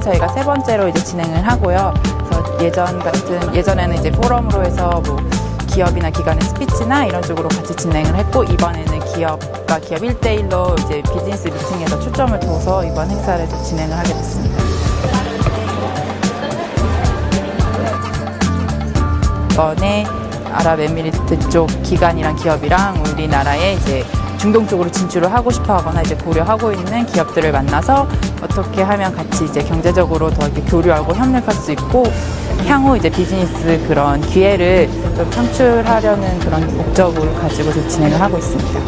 번째로 이제 진행을 하고요. 그래서 예전 같은 예전에는 이제 포럼으로 해서 뭐 기업이나 기관의 스피치나 이런 쪽으로 같이 진행을 했고 이번에는 기업과 기업 1대1로 이제 비즈니스 미팅에서 초점을 둬서 이번 행사를 좀 진행을 하게 됐습니다. 이번에 아랍에미리트 쪽 기관이랑 기업이랑 우리나라에 이제 중동 쪽으로 진출을 하고 싶어 하거나 이제 고려하고 있는 기업들을 만나서 어떻게 하면 같이 이제 경제적으로 더 이렇게 교류하고 협력할 수 있고 향후 이제 비즈니스 그런 기회를 좀 창출하려는 그런 목적을 가지고 좀 진행을 하고 있습니다.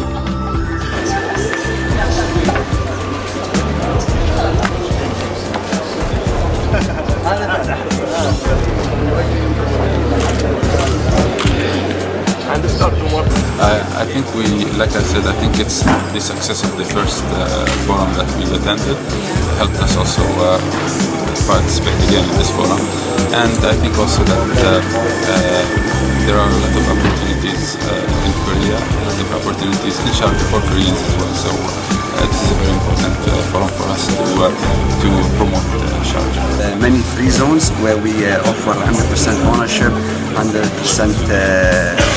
I, I think we, like I said, I think it's the success of the first uh, forum that we attended helped us also uh, participate again in this forum. And I think also that uh, uh, there are a lot of opportunities uh, in Korea, a lot of opportunities in Sharjah for Koreans as well. So uh, this is a very important uh, forum for us to, uh, to promote uh, Sharjah. uh, many free zones where we uh, offer 100% ownership, 100%.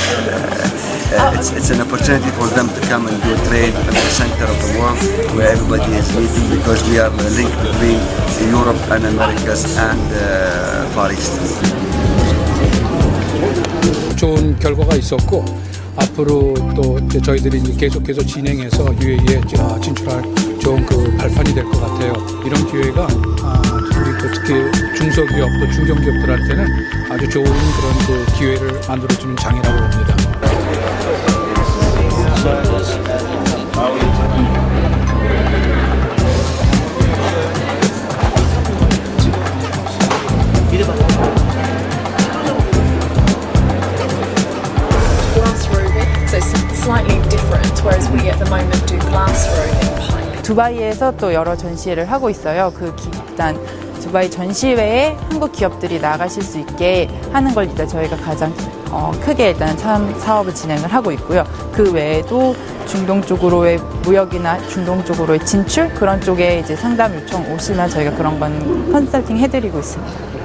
Uh, uh, it's, it's an opportunity for them to come and do trade in the center of the world where everybody is meeting because we are the link between Europe and Americas and uh, Far East. 좋은 결과가 있었고 앞으로 또 저희들이 계속해서 진행해서 UAE에 진출할 좋은 그 발판이 될 것 같아요. 이런 기회가 아, 우리 또 특히 중소기업 또 중견기업들한테는 아주 좋은 그런 그 기회를 만들어주는 장이라고 봅니다. Slightly different. Whereas we at the moment do glass roving pipe. 두바이에서 또 여러 전시회를 하고 있어요. 그 기- 일단 두바이 전시회에 한국 기업들이 나가실 수 있게 하는 걸 일단 저희가 가장 어, 크게 일단 참 사업을 진행을 하고 있고요. 그 외에도 중동 쪽으로의 무역이나 중동 쪽으로의 진출 그런 쪽에 이제 상담 요청 오시면 저희가 그런 건 컨설팅 해드리고 있습니다.